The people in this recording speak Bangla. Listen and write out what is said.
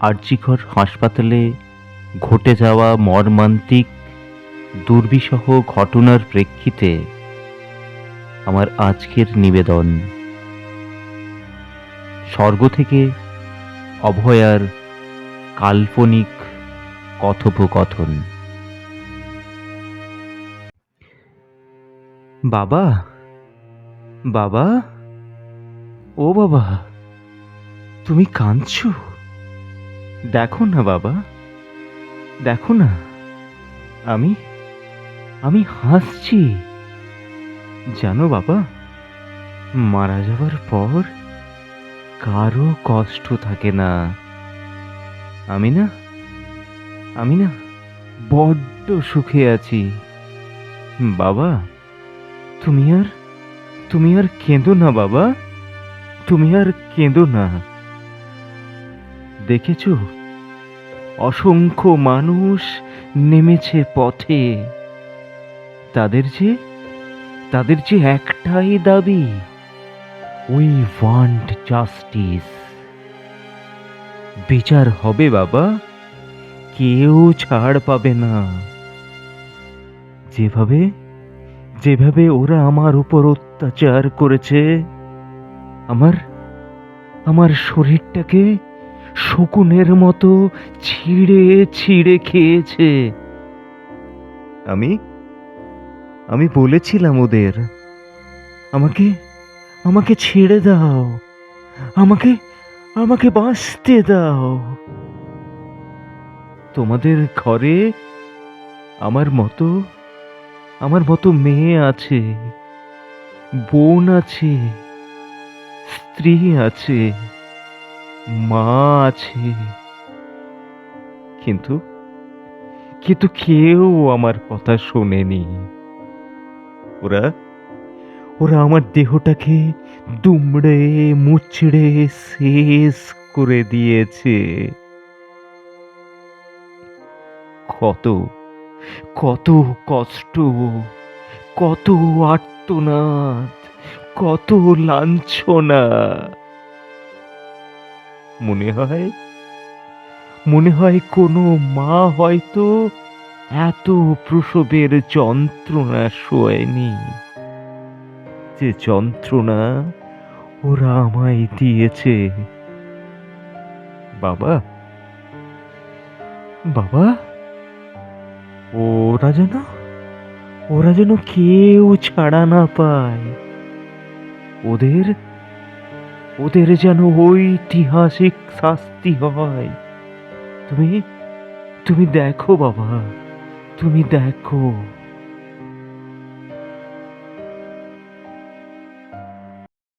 আরজিকর হাসপাতালে ঘটে যাওয়া মর্মান্তিক, দুর্বিষহ ঘটনার প্রেক্ষিতে আমার আজকের নিবেদন। স্বর্গ থেকে অভয়ার কাল্পনিক কথোপকথন। বাবা বাবা, ও বাবা, তুমি কাঁদছো? দেখো না বাবা। দেখো না। আমি আমি হাসছি। জানো বাবা, মারা যাওয়ার পর কারও কষ্ট থাকে না। আমি না আমি না বড্ড সুখে আছি। বাবা, তুমি আর তুমি আর কেঁদো না বাবা। তুমি আর কেঁদো না। দেখেছ? অসংখ্য মানুষ নেমেছে পথে। তাদের যে তাদের যে একটাই দাবি উই ওয়ান্ট জাস্টিস বিচার হবে বাবা, কেউ ছাড় পাবে না। যেভাবে যেভাবে ওরা আমার উপর অত্যাচার করেছে, আমার আমার শরীরটাকে শকুনের মতো ছিঁড়ে ছিঁড়ে খেয়েছে। আমি? আমি বলেছিলাম ওদের, আমাকে আমাকে ছেড়ে দাও, আমাকে আমাকে বাঁচতে দাও। তোমাদের ঘরে আমার মতো আমার মতো মেয়ে আছে, বোন আছে, স্ত্রী আছে। মা আছে। কিন্তু কিন্তু কেউ আমার কথা শোনেনি। ওরা ওরা আমার দেহটাকে দুমড়ে মুচড়ে শেষ করে দিয়েছে। কত কত কষ্ট, কত আর্তনাদ, কত লাঞ্ছনা। মনে হয়? মনে হয় কোনো মা হয়তো এত প্রসবের যন্ত্রণা শোয়নি। যে যন্ত্রণা ওরা আমায় দিয়েছে। বাবা? বাবা? ওরা যেন ওরা যেন কেউ ছাড়া না পায়। ওদের ওদের যেন ঐতিহাসিক শাস্তি হয়। তুমি তুমি দেখো বাবা তুমি দেখো।